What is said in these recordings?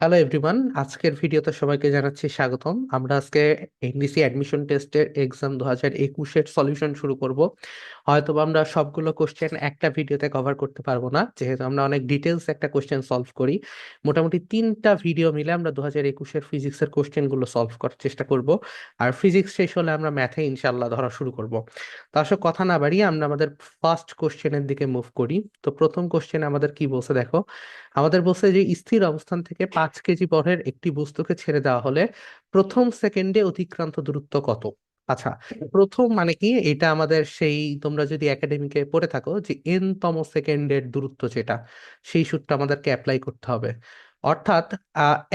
Hello everyone আজকের ভিডিওতে সবাইকে জানাচ্ছি স্বাগতম। আমরা আজকে এনডিসি অ্যাডমিশন টেস্টের এক্সাম দু হাজার একুশের সলিউশন শুরু করব। হয়তো আমরা সবগুলো কোশ্চেন একটা ভিডিওতে কভার করতে পারব না। যেহেতু আমরা অনেক ডিটেলস একটা কোশ্চেন সলভ করি। মোটামুটি তিনটা ভিডিও মিলে আমরা দু হাজার একুশের ফিজিক্সের কোশ্চেনগুলো সলভ করার চেষ্টা করব। আর ফিজিক্স শেষ হলে আমরা ম্যাথে ইনশাল্লাহ ধরা শুরু করব। তা আসলে কথা না বাড়িয়ে আমরা আমাদের ফার্স্ট কোশ্চেনের দিকে মুভ করি। তো প্রথম কোশ্চেন আমাদের কি বলছে দেখো। আমাদের বলছে যে স্থির অবস্থান থেকে পাঁচ কেজি বরের একটি বস্তুকে ছেড়ে দেওয়া হলে প্রথম সেকেন্ডে অতিক্রান্ত দূরত্ব কত? আচ্ছা প্রথম মানে কি? এটা আমাদের সেই তোমরা যদি একাডেমিকে পড়ে থাকো যে এন তম সেকেন্ডের দূরত্ব যেটা, সেই সূত্রটা আমাদেরকে অ্যাপ্লাই করতে হবে। অর্থাৎ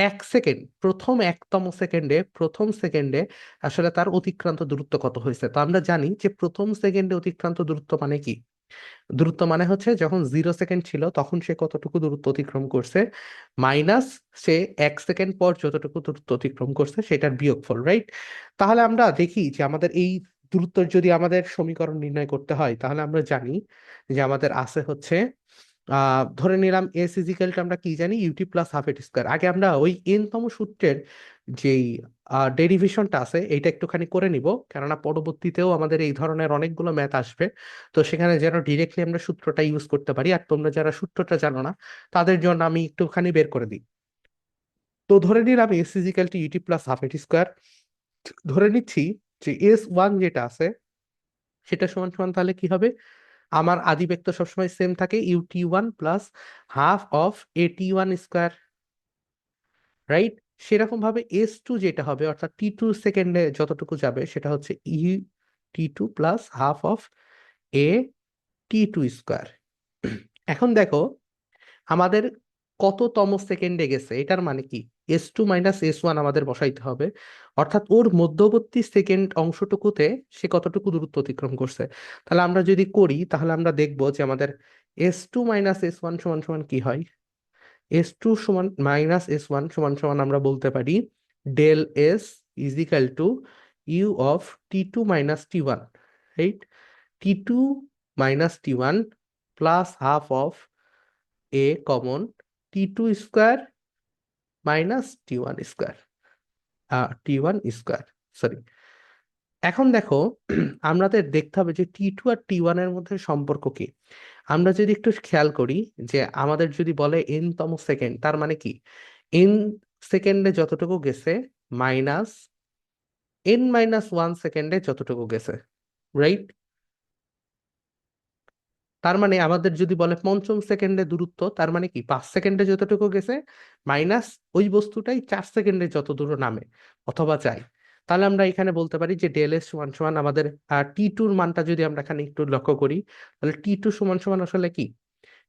এক সেকেন্ড প্রথম একতম সেকেন্ডে প্রথম সেকেন্ডে আসলে তার অতিক্রান্ত দূরত্ব কত হয়েছে? তো আমরা জানি যে প্রথম সেকেন্ডে অতিক্রান্ত দূরত্ব মানে কি? দূরত্ব মানে হচ্ছে যখন জিরো সেকেন্ড ছিল তখন সে কতটুকু দূরত্ব অতিক্রম করছে? মাইনাস সে এক সেকেন্ড পর যতটুকু দূরত্ব অতিক্রম করছে সেটার বিয়োগফল রাইট তাহলে আমরা দেখি যে আমাদের এই দূরত্ব যদি আমাদের সমীকরণ নির্ণয় করতে হয়, তাহলে আমরা জানি যে আমাদের আছে হচ্ছে ধরে নিলাম এস ইজিক্যালটা আমরা কি জানি? U t plus half at square আগে আমরা ওই এনতম সূত্রের যেই ডেরিভেশনটা আছে, এইটা একটুখানি করে নিব। কেননা পরবর্তীতেও আমাদের এই ধরনের অনেকগুলো ম্যাথ আসবে। তো সেখানে যেন ডিরেক্টলি আমরা সূত্রটা ইউজ করতে পারি। আর তোমরা যারা সূত্রটা জানো না, তাদের জন্য আমি একটুখানি বের করে দিই। তো ধরে নিলাম s is equal to u t plus half at square ধরে নিচ্ছি যে এস ওয়ান যেটা আছে, সেটা সমান সমান তাহলে কি হবে? আমার আদি সবসময় সেম থাকে u t one plus half of a t one square right সেরকম ভাবে এস টু যেটা হবে, অর্থাৎ টি টু সেকেন্ডে যতটুকু যাবে, সেটা হচ্ছে u t two plus half of a t two square এখন দেখো, আমাদের কততম সেকেন্ডে গেছে? এটার মানে কি? S two minus s one আমাদের বসাইতে হবে। অর্থাৎ ওর মধ্যবর্তী সেকেন্ড অংশটুকুতে সে কতটুকু দূরত্ব অতিক্রম করছে? তাহলে আমরা যদি করি, তাহলে আমরা দেখব যে আমাদের s two minus s one সমান সমান কি হয়? এস টু সমান মাইনাস এস ওয়ান সমান সমান আমরা বলতে পারি del s is equal to u of t two minus t one right t two minus t one plus half of a common t two square minus t one square t one square sorry এখন দেখো, আমাদের দেখতে হবে যে টি two আর টি ওয়ানের মধ্যে সম্পর্ক কি। আমরা যদি একটু খেয়াল করি যে আমাদের যদি বলে এন তম সেকেন্ড তার মানে কি? এন সেকেন্ডে যতটুকু গেছে মাইনাস এন মাইনাস ওয়ান সেকেন্ডে যতটুকু গেছে রাইট তার মানে আমাদের যদি বলে পঞ্চম সেকেন্ডে দূরত্ব, তার মানে কি? পাঁচ সেকেন্ডে যতটুকু গেছে, মাইনাস ওই বস্তুটাই চার সেকেন্ডে যত দূর নামে অথবা যায়। তাহলে আমরা এখানে বলতে পারি যে ডেল এস সমান সমান আমাদের টি টুর মানটা যদি আমরা এখানে একটু লক্ষ্য করি, তাহলে টি টু সমান সমান আসলে কি?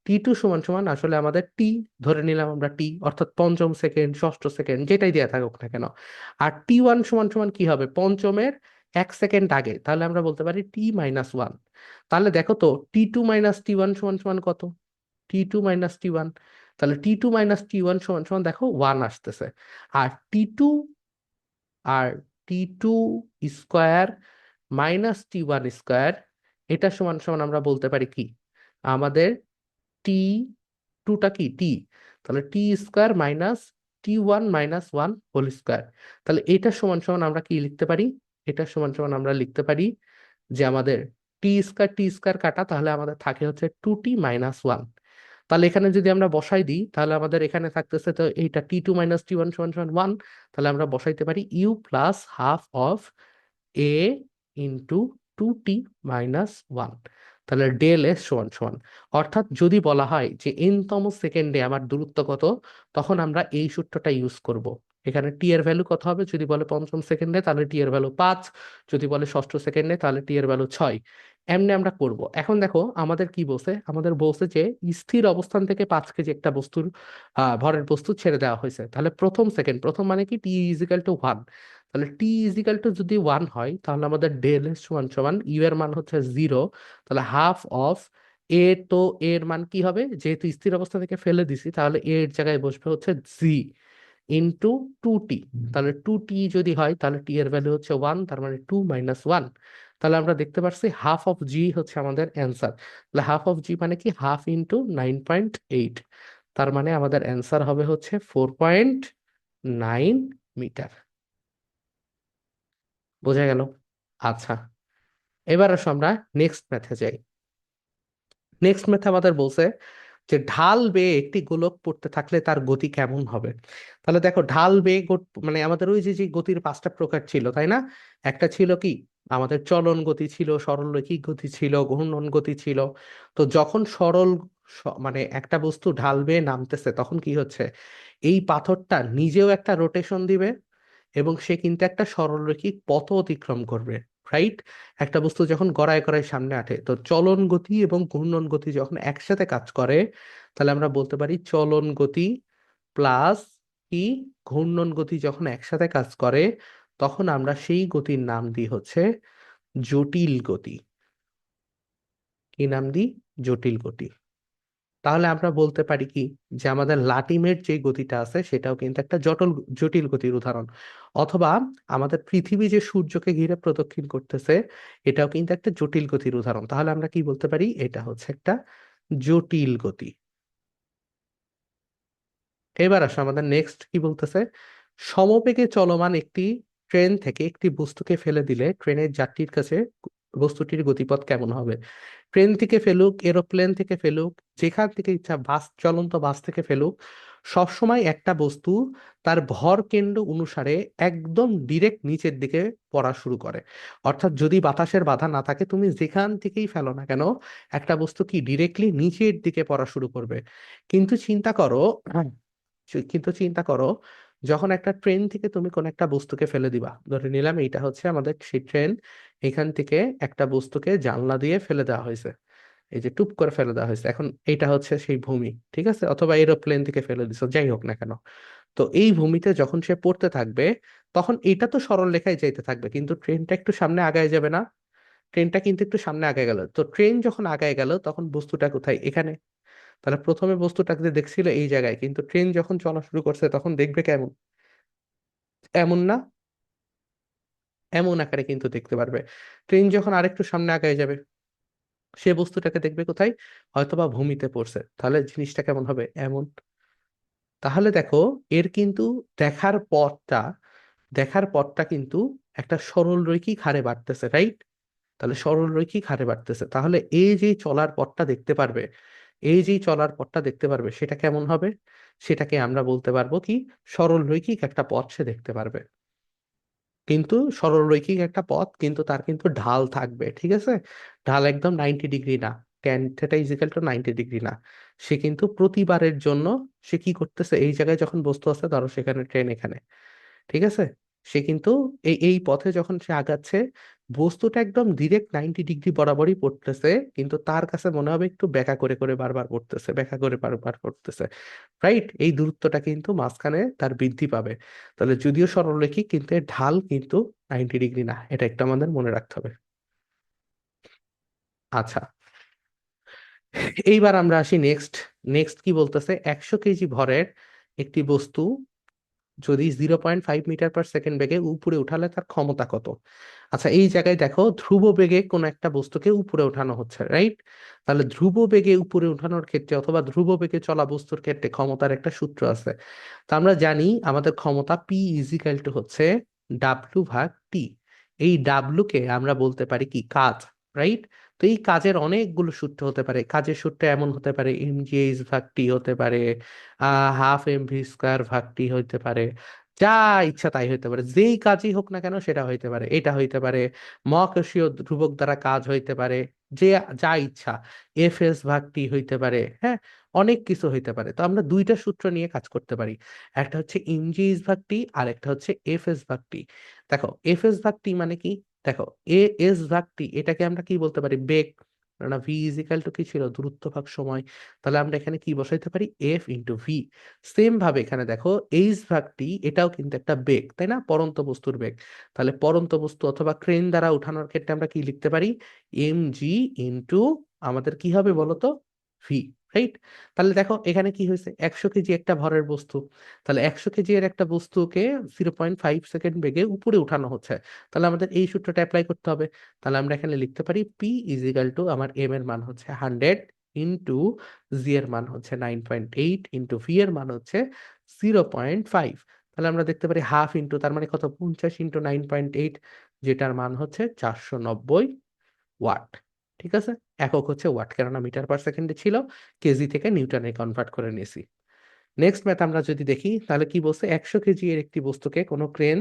টি টু সমান সমান আসলে আমাদের টি, ধরে নিলাম আমরা টি, অর্থাৎ পঞ্চম সেকেন্ড, ষষ্ঠ সেকেন্ড, যেটাই দেওয়া থাকুক না কেন। আর টি ওয়ান সমান সমান কি হবে? পঞ্চমের এক সেকেন্ড আগে, তাহলে আমরা বলতে পারি টি মাইনাস ওয়ান। তাহলে দেখো তো, t two minus t one সমান সমান কত? T two minus t one. তাহলে t two minus t one সমান সমান দেখো ওয়ান আসতেছে। আর টি টু, আর t two square minus t one square, এটা সমান সমান আমরা বলতে পারি কি? আমাদের টি টুটা কি? টি। তাহলে t square minus t one minus one whole square. তাহলে এটা সমান সমান আমরা কি লিখতে পারি? এটা সমান সমান আমরা লিখতে পারি যে আমাদের টি স্কোয়ার টি স্কোয়ার কাটা, তাহলে আমাদের থাকে হচ্ছে টু টি মাইনাস ওয়ান তাহলে এখানে যদি আমরা বসাই দিই, তাহলে আমাদের এখানে থাকতেছে তো এইটা t two minus t one সমান সমান ওয়ান তাহলে আমরা বসাইতে পারি u plus half of a into two t minus one তাহলে ডেল এস সমান সমান। অর্থাৎ যদি বলা হয় যে এন তম সেকেন্ডে আমার দূরত্ব কত, তখন আমরা এই সূত্রটা ইউজ করব। এখানে টি এর ভ্যালু কত হবে? যদি বলে পঞ্চম সেকেন্ডে তাহলে টি এর ভ্যালু পাঁচ। যদি বলে ষষ্ঠ সেকেন্ডে তাহলে টি এর ভ্যালু ছয়। এমনি আমরা করব। এখন দেখো, আমাদের কি বলছে? আমাদের বলছে যে, স্থির অবস্থান থেকে পাঁচ কেজি একটা বস্তুর ভরের বস্তু ছেড়ে দেওয়া হয়েছে। তাহলে প্রথম সেকেন্ড প্রথম মানে কি? টি ইজিক্যাল টু ওয়ান তাহলে টি ইজিক্যাল টু যদি ওয়ান হয়, তাহলে আমাদের ডেল সমান সমান ইউ এর মান হচ্ছে জিরো তাহলে হাফ অফ এ তো এর মান কি হবে? যেহেতু স্থির অবস্থা থেকে ফেলে দিছি, তাহলে এর জায়গায় বসবে হচ্ছে জি ইন্টু টু টি তাহলে টু টি যদি হয়, তাহলে টি এর ভ্যালু হচ্ছে ওয়ান তার মানে টু মাইনাস ওয়ান তাহলে আমরা দেখতে পাচ্ছি হাফ অফ জি হচ্ছে আমাদের অ্যান্সার তাহলে হাফ অফ জি মানে কি? Half into nine point eight তার মানে আমাদের অ্যান্সার হবে হচ্ছে ফোর পয়েন্ট নাইন মিটার বোঝা গেল? আচ্ছা। এবার আসো আমরা নেক্সট ম্যাথে যাই। নেক্সট ম্যাথে আমাদের বলছে যে ঢাল বেয়ে একটি গোলক পড়তে থাকলে তার গতি কেমন হবে? তাহলে দেখো ঢাল বেয়ে মানে আমাদের ওই যে যে গতির পাঁচটা প্রকার ছিল, তাই না? একটা ছিল কি? আমাদের চলন গতি ছিল, সরলরৈখিক গতি ছিল, ঘূর্ণন গতি ছিল। তো যখন সরল মানে একটা বস্তু ঢাল বেয়ে নামতেছে, তখন কি হচ্ছে? এই পাথরটা নিজেও একটা রোটেশন দিবে এবং সে কিন্তু একটা সরলরৈখিক পথ অতিক্রম করবে। রাইট একটা বস্তু যখন গড়ায় গড়ায় সামনে আঠে তো চলন গতি এবং ঘূর্ণন গতি যখন একসাথে কাজ করে, তাহলে আমরা বলতে পারি চলন গতি প্লাস কি ঘূর্ণন গতি যখন একসাথে কাজ করে, তখন আমরা সেই গতির নাম দিই হচ্ছে জটিল গতি। কি নাম দিই? জটিল গতি। তাহলে আমরা বলতে পারি কি? যে আমাদের লাটিমের যে গতিটা আছে, সেটাও কিন্তু একটা জটল, জটিল গতির উদাহরণ। অথবা আমাদের পৃথিবী যে সূর্যকে ঘিরে প্রদক্ষিণ করতেছে, এটাও কিন্তু একটা জটিল গতির উদাহরণ। তাহলে আমরা কি বলতে পারি? এটা হচ্ছে একটা জটিল গতি। এবার আসো, আমাদের নেক্সট কি বলতেছে? সমবেগে চলমান একটি ট্রেন থেকে একটি বস্তুকে ফেলে দিলে ট্রেনের যাত্রীর কাছে বস্তুটির গতিপথ কেমন হবে? ট্রেন থেকে ফেলুক, এরোপ্লেন থেকে ফেলুক, যেখান থেকে ইচ্ছা বাস, চলন্ত বাস থেকে ফেলুক, সবসময় একটা বস্তু তার ভর কেন্দ্র অনুসারে একদম ডিরেক্ট নিচের দিকে পড়া শুরু করে। অর্থাৎ যদি বাতাসের বাধা না থাকে, তুমি যেখান থেকেই ফেলো না কেন, একটা বস্তু কি ডিরেক্টলি নিচের দিকে পড়া শুরু করবে। কিন্তু চিন্তা করো, কিন্তু চিন্তা করো, যখন একটা ট্রেন থেকে তুমি কোন একটা বস্তুকে ফেলে দিবা। ধরে নিলাম এইটা হচ্ছে আমাদের সেই ট্রেন। এখান থেকে একটা বস্তুকে জানলা দিয়ে ফেলে দেওয়া হয়েছে। এই যে টুপ করে ফেলে দেওয়া হয়েছে। এখন এইটা হচ্ছে সেই ভূমি, ঠিক আছে? অথবা এরোপ্লেন থেকে ফেলে দিছো, যাই হোক না কেন। তো এই ভূমিতে যখন সে পড়তে থাকবে, তখন এটা তো সরল রেখায় যাইতে থাকবে, কিন্তু ট্রেনটা একটু সামনে আগায় যাবে না। ট্রেনটা কিন্তু একটু সামনে আগায় গেল। তো ট্রেন যখন আগায় গেল, তখন বস্তুটা কোথায়? এখানে। তাহলে প্রথমে বস্তুটাকে দেখছিল এই জায়গায়, কিন্তু ট্রেন যখন চলা শুরু করছে, তখন দেখবে কেমন? এমন না? এমন আকারে কিন্তু দেখতে পারবে। ট্রেন যখন আরেকটু সামনে আগায় যাবে, সে বস্তুটাকে দেখবে কোথায়? হয়তোবা ভূমিতে পড়ছে। তাহলে জিনিসটা কেমন হবে? এমন। তাহলে দেখো, এর কিন্তু দেখার পথটা দেখার পথটা কিন্তু একটা সরল রৈখিক হারে বাড়তেছে রাইট তাহলে সরল রৈখিক হারে বাড়তেছে। তাহলে এই যে চলার পথটা দেখতে পারবে এই যে চলার পথটা দেখতে পারবে, সেটা কেমন হবে? সেটাকে আমরা বলতে পারব কি? সরল রৈখিক একটা পথ সে দেখতে পারবে। কিন্তু সরলরৈখিক একটা পথ, কিন্তু তার কিন্তু ঢাল থাকবে, ঠিক আছে? ঢাল একদম নাইনটি ডিগ্রি না tan theta is equal to ninety degree না। সে কিন্তু প্রতিবারের জন্য সে কি করতেছে, এই জায়গায় যখন বস্তু আছে, ধরো সেখানে ট্রেন এখানে, ঠিক আছে? সে কিন্তু এই এই পথে যখন সে আগাচ্ছে বস্তুটা একদম ডিরেক্ট নাইনটি ডিগ্রি বরাবরই পড়তেছে, কিন্তু তার কাছে মনে হবে একটু ব্যাকা করে করে বারবার পড়তেছে, ব্যাকা করে বারবার পড়তেছে। রাইট এই দূরত্বটা কিন্তু মাঝখানে তার বৃদ্ধি পাবে। তাহলে যদিও সরলরেখিক কিন্তু এর ঢাল কিন্তু নাইনটি ডিগ্রি না। এটা একটু আমাদের মনে রাখতে হবে। আচ্ছা। এইবার আমরা আসি নেক্সট নেক্সট কি বলতেছে? একশো কেজি ভরের একটি বস্তু যদি zero point five metre per second বেগে উপরে উঠালে তার ক্ষমতা কত? আচ্ছা এই জায়গায় দেখো ধ্রুব বেগে কোন একটা বস্তুকে উপরে উঠানো হচ্ছে রাইট তাহলে ধ্রুব বেগে উপরে উঠানোর ক্ষেত্রে অথবা ধ্রুব বেগে চলা বস্তুর ক্ষেত্রে ক্ষমতার একটা সূত্র আছে। তা আমরা জানি আমাদের ক্ষমতা পি ইজিক্যাল টু হচ্ছে ডাব্লু ভাগ টি এই ডাব্লু কে আমরা বলতে পারি কি? কাজ রাইট তো এই কাজের অনেকগুলো সূত্র হতে পারে। কাজের সূত্র এমন হতে পারে এম জি এইচ ভাগ টি হতে পারে হাফ এম ভি স্কোয়ার ভাগ টি পারে, যা ইচ্ছা তাই হইতে পারে। যেই কাজই হোক না কেন সেটা হইতে পারে। এটা হইতে পারে, মহাকর্ষীয় ধ্রুবক দ্বারা কাজ হইতে পারে, যে যা ইচ্ছা। এফ এস ভাগ টি হইতে পারে হ্যাঁ অনেক কিছু হইতে পারে। তো আমরা দুইটা সূত্র নিয়ে কাজ করতে পারি। একটা হচ্ছে ইমজিএস ভাগ টি আর একটা হচ্ছে এফ এস ভাগ টি দেখো এফ এস ভাগ টি মানে কি? দেখো এ এস ভাগ টি এটাকে আমরা কি বলতে পারি? বেগ। না ভি ইজিক্যাল টু কি ছিল? দূরত্ব ভাগ সময়। তাহলে আমরা এখানে কি বসাইতে পারি? এফ ইন্টু ভি সেম ভাবে এখানে দেখো এইচ ভাগ টি এটাও কিন্তু একটা বেগ, তাই না? পরন্ত বস্তুর বেগ। তাহলে পরন্ত বস্তু অথবা ক্রেন দ্বারা উঠানোর ক্ষেত্রে আমরা কি লিখতে পারি? এম জি ইন্টু আমাদের কি হবে বলতো? ভি রাইট তাহলে দেখো, এখানে কি হয়েছে? একশো কেজি একটা ভরের বস্তু। তাহলে একশো কেজি এর একটা বস্তুকে জিরো পয়েন্ট ফাইভ সেকেন্ড বেগে উপরে উঠানো হচ্ছে। তাহলে আমাদের এই সূত্রটা অ্যাপ্লাই করতে হবে। তাহলে আমরা এখানে লিখতে পারি পি ইজিক্যাল টু আমার এম এর মান হচ্ছে হান্ড্রেড ইন্টু জি এর মান হচ্ছে nine point eight into v এর মান হচ্ছে জিরো পয়েন্ট ফাইভ তাহলে আমরা দেখতে পারি হাফ ইন্টু তার মানে কত? পঞ্চাশ ইন্টু নাইন পয়েন্ট এইট যেটার মান হচ্ছে চারশো নব্বই ওয়াট। ঠিক আছে? একক হচ্ছে ওয়াট, কেননা মিটার পার সেকেন্ডে ছিল, কেজি থেকে নিউটনে কনভার্ট করে নিয়েছি। নেক্সট ম্যাথ আমরা যদি দেখি, তাহলে কি বলছে? একশো কেজি এর একটি বস্তুকে কোনো ক্রেন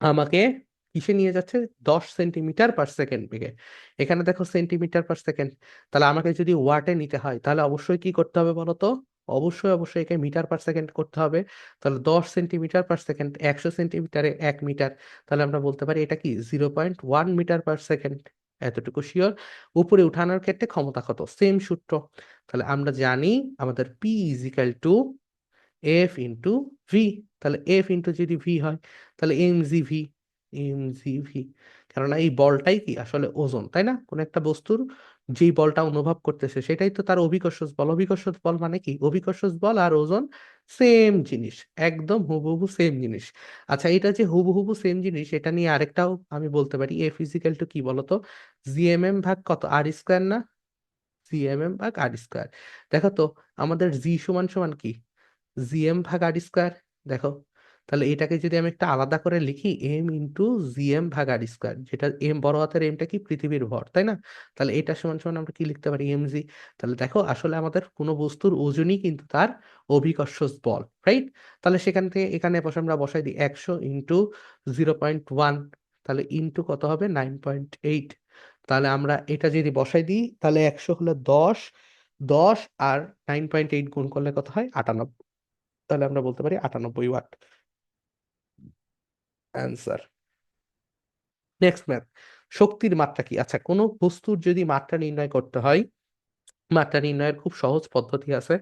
আমাকে কিসে নিয়ে যাচ্ছে? দশ সেন্টিমিটার পার সেকেন্ড বেগে। এখানে দেখো সেন্টিমিটার পার সেকেন্ড তাহলে আমাকে যদি ওয়াটে নিতে হয়, তাহলে অবশ্যই কি করতে হবে বলতো? অবশ্যই অবশ্যই একে মিটার পার সেকেন্ড করতে হবে। তাহলে দশ সেন্টিমিটার পার সেকেন্ড একশো সেন্টিমিটারে এক মিটার। তাহলে আমরা বলতে পারি এটা কি? Zero point one metre per second এতটুকু শিওর উপরে উঠানোর ক্ষেত্রে ক্ষমতা কত? সেম সূত্র। তাহলে আমরা জানি আমাদের P is equal to F into v তাহলে এফ ইন্টু যদি ভি হয়, তাহলে m g v m g v কেননা এই বলটাই কি? আসলে ওজন, তাই না? কোন একটা বস্তুর যেই বলটা অনুভব করতেছে সেটাই তো তার অভিকর্ষ বল। অভিকর্ষ বল মানে কি? অভিকর্ষ বল আর ওজন সেম জিনিস, একদম হুবহু সেম জিনিস। আচ্ছা এটা যে হুবহু সেম জিনিস, এটা নিয়ে আরেকটাও আমি বলতে পারি। এ ফিজিক্যাল টু কি বলতো? জিএমএম ভাগ কত? আর স্কোয়ার না? জিএমএম ভাগ আর স্কোয়ার দেখো তো, আমাদের জি সমান সমান কি? জিএম ভাগ আর স্কোয়ার দেখো তাহলে এটাকে যদি আমি একটা আলাদা করে লিখি এম ইন্টু জি এম ভাগ আর স্কোয়ার যেটা এম বড় হাতের এমটা কি পৃথিবীর ভর, তাই না? তাহলে এটা সমান সমান আমরা কি লিখতে পারি? এম জি তাহলে দেখো আসলে আমাদের কোনো বস্তুর ওজনই কিন্তু তার অভিকর্ষ বল রাইট তাহলে সেখান থেকে এখানে বসে আমরা বসাই দিই একশো ইন্টু জিরো পয়েন্ট ওয়ান তাহলে ইন্টু কত হবে? নাইন পয়েন্ট এইট তাহলে আমরা এটা যদি বসাই দিই, তাহলে একশো হলে দশ দশ আর নাইন পয়েন্ট এইট গুণ করলে কত হয়? আটানব্বই, তাহলে আমরা বলতে পারি আটানব্বই ওয়াট। অ্যান্সার নেক্সট ম্যাথ শক্তির মাত্রা কি? আচ্ছা কোনো বস্তুর যদি মাত্রা নির্ণয় করতে হয়, মাত্রা নির্ণয়ের খুব সহজ পদ্ধতি আছে।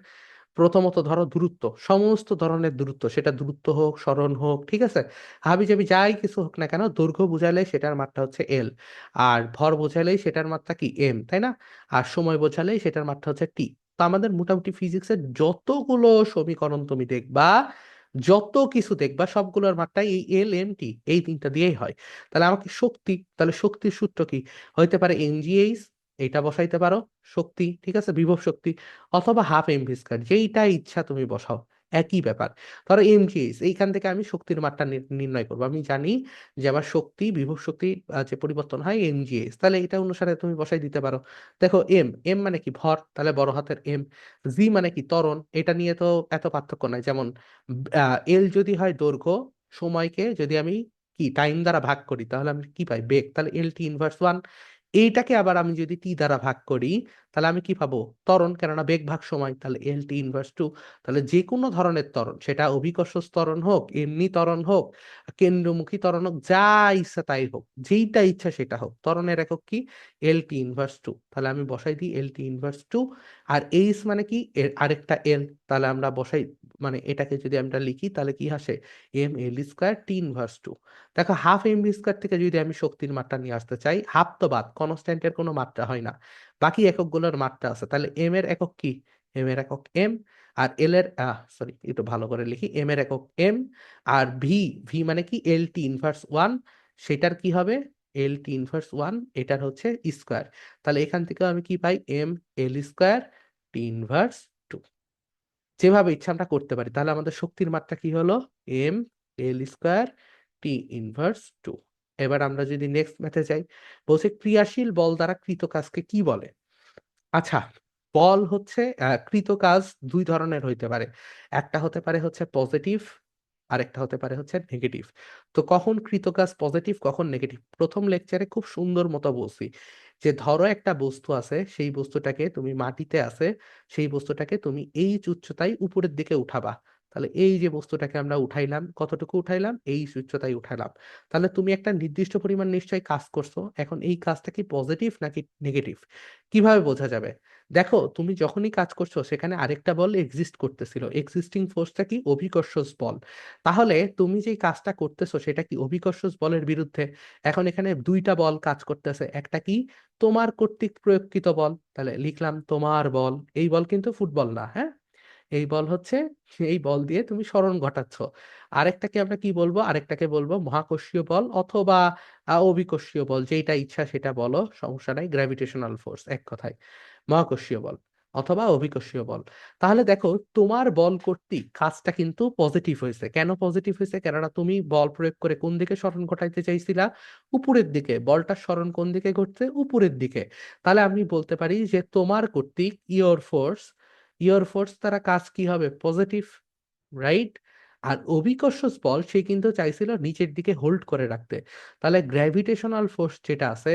প্রথমত ধরো দূরত্ব, সমস্ত ধরনের দূরত্ব, সেটা দূরত্ব হোক, সরণ হোক, ঠিক আছে? হাবি জাবি যাই কিছু হোক না কেন, দৈর্ঘ্য বোঝালে সেটার মাত্রা হচ্ছে এল আর ভর বোঝালেই সেটার মাত্রা কি? এম তাই না? আর সময় বোঝালেই সেটার মাত্রা হচ্ছে টি তো আমাদের মোটামুটি ফিজিক্সের যতগুলো সমীকরণ তুমি দেখবা যত কিছু দেখবা সবগুলোর মাত্রা এই এল এম টি এই তিনটা দিয়েই হয়। তাহলে আমাকে শক্তি, তাহলে শক্তির সূত্র কি? হইতে পারে এনজিএইচ এইটা বসাইতে পারো, শক্তি, ঠিক আছে? বিভব শক্তি, অথবা হাফ এমভি স্কয়ার যেইটা ইচ্ছা তুমি বসাও। একই ব্যাপার। ধরো এমজিএইচ এইখান থেকে আমি শক্তির মাত্রা নির্ণয় করব। আমি জানি যে আমার শক্তি, বিভব শক্তি যে পরিবর্তন হয় এম জিএস তাহলে এটা অনুসারে তুমি বসাই দিতে পারো। দেখো এম এম মানে কি ভর, তাহলে বড় হাতের এম জি মানে কি ত্বরণ, এটা নিয়ে তো এত পার্থক্য নাই। যেমন এল যদি হয় দৈর্ঘ্য, সময়কে যদি আমি কি টাইম দ্বারা ভাগ করি, তাহলে আমি কি পাই? বেগ। তাহলে এল টি ইনভার্স ওয়ান এইটাকে আবার আমি যদি টি দ্বারা ভাগ করি তাহলে আমি কি পাবো ত্বরণ, কেননা বেগ ভাগ সময়, তাহলে এল টি ইনভার্স টু তাহলে যে কোনো ধরনের ত্বরণ, সেটা অভিকর্ষ ত্বরণ হোক, এমনি ত্বরণ হোক, কেন্দ্রমুখী ত্বরণ হোক, যা ইচ্ছা তাই হোক, যেইটা ইচ্ছা সেটা হোক, ত্বরণের একক কি? এল টি ইনভার্স টু তাহলে আমি বসাই দিই এল টি ইনভার্স টু আর এইচ মানে কি? আরেকটা এল তাহলে আমরা বসাই মানে এটাকে যদি আমরা লিখি, তাহলে কি আসে? M L square T inverse two দেখো হাফ এম স্কোয়ার থেকে যদি আমি শক্তির মাত্রা নিয়ে আসতে চাই হাফ তো বাদ কনস্ট্যান্টের কোনো মাত্রা হয় না বাকি এককগুলোর মাত্রা আছে। তাহলে এম এর একক কি? এম এর একক এম আর এল এর সরি একটু ভালো করে লিখি। এম এর একক এম আর ভি ভি মানে কি? এল টি ইনভার্স ওয়ান সেটার কি হবে? এল টি ইনভার্স ওয়ান এটার হচ্ছে স্কোয়ার তাহলে এখান থেকে আমি কি পাই? M L square T inverse two যেভাবে ইচ্ছা আমরা করতে পারি। তাহলে আমাদের শক্তির মাত্রা কি হলো? M L square T inverse two এবার আমরা যদি নেক্সট ম্যাথে যাই, বলছে ক্রিয়াশীল বল দ্বারা কৃত কাজকে কি বলে? আচ্ছা বল হচ্ছে কৃত কাজ দুই ধরনের হইতে পারে। একটা হতে পারে হচ্ছে পজিটিভ আরেকটা হতে পারে হচ্ছে নেগেটিভ তো কখন কৃত কাজ পজিটিভ কখন নেগেটিভ প্রথম লেকচারে খুব সুন্দর মতো বলছি যে, ধরো একটা বস্তু আছে, সেই বস্তুটাকে তুমি মাটিতে আছে, সেই বস্তুটাকে তুমি এই উচ্চতায় উপরের দিকে উঠাবা। তাহলে এই যে বস্তুটাকে আমরা উঠাইলাম, কতটুকু উঠাইলাম? এই উচ্চতায় উঠাইলাম তাহলে তুমি একটা নির্দিষ্ট পরিমাণ নিশ্চয়ই কাজ করছ। এখন এই কাজটা কি পজিটিভ নাকি নেগেটিভ কীভাবে বোঝা যাবে? দেখো, তুমি যখনই কাজ করছ, সেখানে আরেকটা বল এক্সিস্ট করতেছিল। এক্সিস্টিং ফোর্সটা কি? অভিকর্ষ বল। তাহলে তুমি যে কাজটা করতেছো, সেটা কি অভিকর্ষ বলের বিরুদ্ধে? এখন এখানে দুইটা বল কাজ করতেছে। একটা কি? তোমার কর্তৃক প্রয়োগকৃত বল। তাহলে লিখলাম তোমার বল। এই বল কিন্তু ফুটবল না হ্যাঁ? এই বল হচ্ছে, এই বল দিয়ে তুমি স্মরণ ঘটাচ্ছ। আরেকটাকে আমরা কি বলব? আরেকটাকে বলব মহাকর্ষীয় বল অথবা অভিকর্ষীয় বল যেটা ইচ্ছা সেটা বলো, সমস্যা নাই গ্র্যাভিটেশনাল ফোর্স এক কথায়। মহাকর্ষীয় বল অথবা অভিকর্ষীয় বল। তাহলে দেখো, তোমার বল কর্তৃক কাজটা কিন্তু পজিটিভ হয়েছে। কেন পজিটিভ হয়েছে? কেননা তুমি বল প্রয়োগ করে কোন দিকে স্মরণ ঘটাইতে চাইছিলা? উপরের দিকে। বলটা স্মরণ কোন দিকে ঘটছে? উপরের দিকে। তাহলে আমি বলতে পারি যে তোমার কর্তৃক ইয়োর ফোর্স ইয়োর ফোর্স তারা কাজ কি হবে? পজিটিভ রাইট আর অভিকর্ষ বল সে কিন্তু চাইছিল নিচের দিকে হোল্ড করে রাখতে। তাহলে গ্র্যাভিটেশনাল ফোর্স যেটা আছে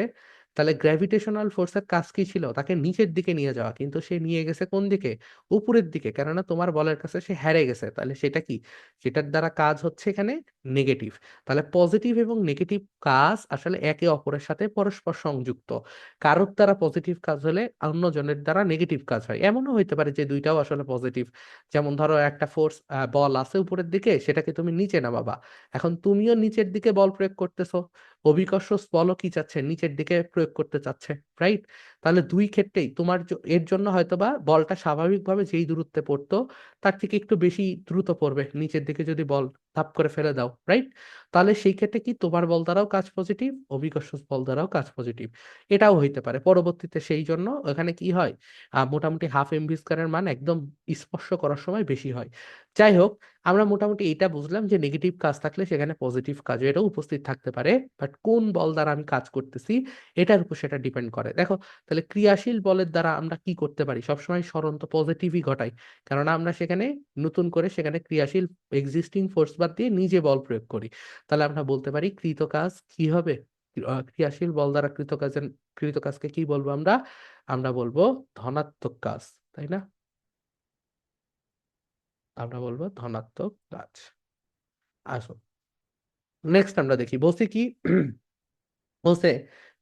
তাহলে গ্র্যাভিটেশনাল ফোর্সের কাজ কি ছিল? তাকে নিচের দিকে নিয়ে যাওয়া। কিন্তু সে নিয়ে গেছে কোন দিকে? উপরের দিকে। কেননা তোমার বলের কাছে সে হেরে গেছে। তাহলে সেটা কি? সেটার দ্বারা কাজ হচ্ছে এখানে নেগেটিভ তাহলে পজিটিভ এবং নেগেটিভ কাজ আসলে একে অপরের সাথে পরস্পর সংযুক্ত। কারোর দ্বারা পজিটিভ কাজ হলে অন্যজনের দ্বারা নেগেটিভ কাজ হয়। এমনও হইতে পারে যে দুইটাও আসলে পজিটিভ যেমন ধরো একটা ফোর্স বল আছে উপরের দিকে, সেটাকে তুমি নিচে না নামাবা। এখন তুমিও নিচের দিকে বল প্রয়োগ করতেছো। অভিকর্ষ বলও কি চাচ্ছে? নিচের দিকে প্রয়োগ করতে চাচ্ছে রাইট তাহলে দুই ক্ষেত্রেই তোমার এর জন্য হয়তোবা বলটা স্বাভাবিকভাবে যেই দূরত্বে পড়তো, তার থেকে একটু বেশি দ্রুত পড়বে, নিচের দিকে যদি বল। ধাপ করে ফেলে দাও রাইট তাহলে সেই ক্ষেত্রে কি তোমার বল দ্বারাও কাজ পজিটিভ অভিকর্ষ বল দ্বারাও কাজ পজিটিভ এটাও হইতে পারে। পরবর্তীতে সেই জন্য এখানে কি হয়? মোটামুটি হাফ এমভি স্কয়ারের মান একদম স্পর্শ করার সময় বেশি হয়। যাই হোক, আমরা মোটামুটি এটা বুঝলাম যে নেগেটিভ কাজ থাকলে সেখানে পজিটিভ কাজও এটাও উপস্থিত থাকতে পারে বাট কোন বল দ্বারা আমি কাজ করতেছি, এটার উপর সেটা ডিপেন্ড করে। দেখো, তাহলে ক্রিয়াশীল বলের দ্বারা আমরা কি করতে পারি? সবসময় স্মরণ তো পজিটিভই ঘটাই, কেননা আমরা সেখানে নতুন করে সেখানে ক্রিয়াশীল এক্সিস্টিং ফোর্স বাদ দিয়ে নিজে বল প্রয়োগ করি। তাহলে আমরা বলতে পারি কৃত কাজ কি হবে? ক্রিয়াশীল বল দ্বারা কৃত কাজের কৃত কাজকে কি বলব আমরা? আমরা বলব ধনাত্মক কাজ, তাই না? আমরা বলব ধনাত্মক কাজ। আসো নেক্সট আমরা দেখি। বলছি কি? বলছে,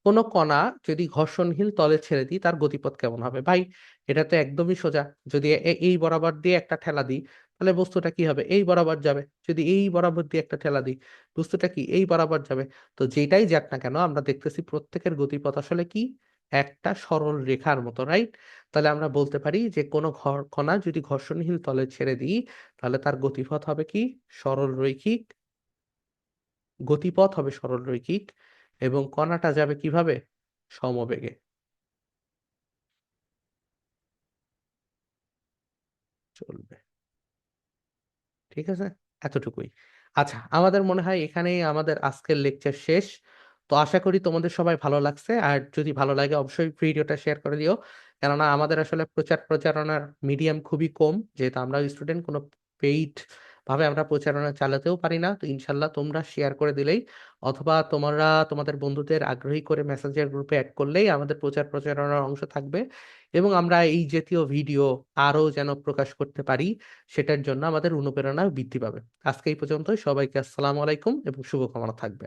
কোন কণা যদি ঘর্ষণহীন তলে ছেড়ে দিই, তার গতিপথ কেমন হবে? ভাই, এটা তো একদমই সোজা। যদি এই বরাবর দিয়ে একটা ঠেলা দিই তাহলে বস্তুটা কি হবে? এই বরাবর যাবে। যদি এই বরাবর দিয়ে একটা ঠেলা দিই, বস্তুটা কি? এই বরাবর যাবে। তো যেটাই যাক না কেন, আমরা দেখতেছি প্রত্যেকের গতিপথ আসলে কি? একটা সরল রেখার মতো রাইট তাহলে আমরা বলতে পারি যে কোনো ঘর, কণা যদি ঘর্ষণহীন তলে ছেড়ে দিই, তাহলে তার গতিপথ হবে কি? সরল রৈখিক। গতিপথ হবে সরল রৈখিক এবং কণাটা যাবে কীভাবে? সমবেগে। চলবে। ঠিক আছে? এতটুকুই। আচ্ছা আমাদের মনে হয় এখানেই আমাদের আজকের লেকচার শেষ। তো আশা করি তোমাদের সবাই ভালো লাগছে। আর যদি ভালো লাগে, অবশ্যই ভিডিওটা শেয়ার করে দিও। কেননা আমাদের আসলে প্রচার প্রচারণার মিডিয়াম খুবই কম। যেহেতু আমরা স্টুডেন্ট কোনো পেইড ভাবে আমরা প্রচারণা চালাতেও পারি না। তো ইনশাল্লাহ তোমরা শেয়ার করে দিলেই অথবা তোমরা তোমাদের বন্ধুদের আগ্রহী করে মেসেঞ্জার গ্রুপে অ্যাড করলেই আমাদের প্রচার প্রচারণার অংশ থাকবে এবং আমরা এই জাতীয় ভিডিও আরও যেন প্রকাশ করতে পারি, সেটার জন্য আমাদের অনুপ্রেরণা বৃদ্ধি পাবে। আজকে এই পর্যন্ত সবাইকে আসসালামু আলাইকুম এবং শুভকামনা থাকবে।